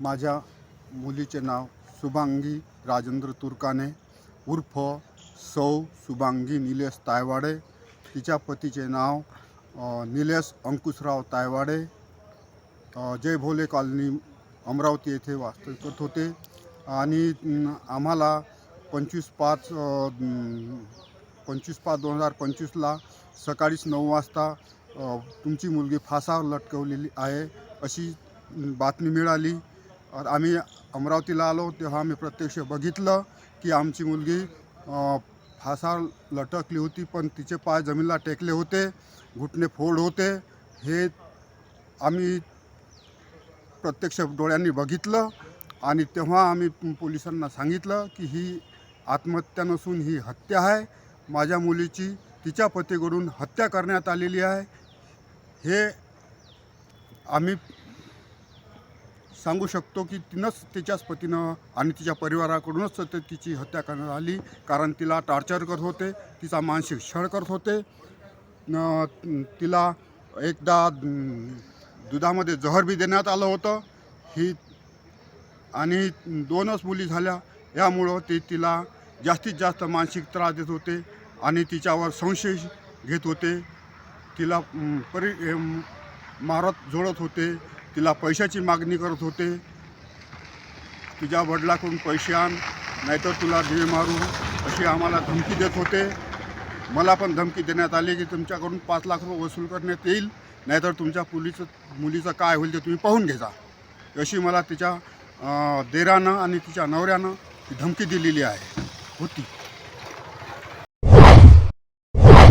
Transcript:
माझ्या मुलीचे नाव शुभांगी राजेंद्र तुरकाने उर्फ सौ शुभांगी निलेश तायवाडे. तिच्या पतीचे नाव निलेश अंकुशराव तायवाडे. जय भोले कॉलनी अमरावती येथे वास्तव्य करत होते. आणि आम्हाला पंचवीस पाच पंचवीस पाच दोन हजार पंचवीसला सकाळीच नऊ वाजता तुमची मुलगी फासावर लटकवलेली आहे अशी बातमी मिळाली. आम्ही अमरावतीला आलो तेव्हा आम्ही प्रत्यक्ष बघितलं की आमची मुलगी फासा लटकली होती पण तिचे पाय जमिनीला टेकले होते घुटणे फोड होते. हे आम्ही प्रत्यक्ष डोळ्यांनी बघितलं आणि तेव्हा आम्ही पोलिसांना सांगितलं की ही आत्महत्या नसून ही हत्या आहे. माझ्या मुलीची तिच्या पतीकडून हत्या करण्यात आलेली आहे. हे आम्ही सांगू शकतो की तिनंच तिच्याच पतीनं आणि तिच्या परिवाराकडूनच ते तिची हत्या करण्यात आली. कारण तिला टॉर्चर करत होते तिचा मानसिक छळ करत होते. न तिला एकदा दुधामध्ये जहर बी देण्यात आलं होतं. ही आणि दोनच मुली झाल्या. यामुळं ते तिला जास्तीत जास्त मानसिक त्रास देत होते आणि तिच्यावर संशय घेत होते. तिला परि मारत जोडत होते. तिला पैशाची मागणी करत होते. तुझ्या वडिलाकडून पैसे आण नाहीतर तुला दिवे मारू अशी आम्हाला धमकी देत होते. मला पण धमकी देण्यात आली की तुमच्याकडून पाच लाख रुपये वसूल करण्यात येईल नाहीतर तुमच्या मुलीचं मुलीचं काय होईल ते तुम्ही पाहून घेजा अशी मला तिच्या देरानं आणि तिच्या नवऱ्यानं ती धमकी दिलेली आहे. होती.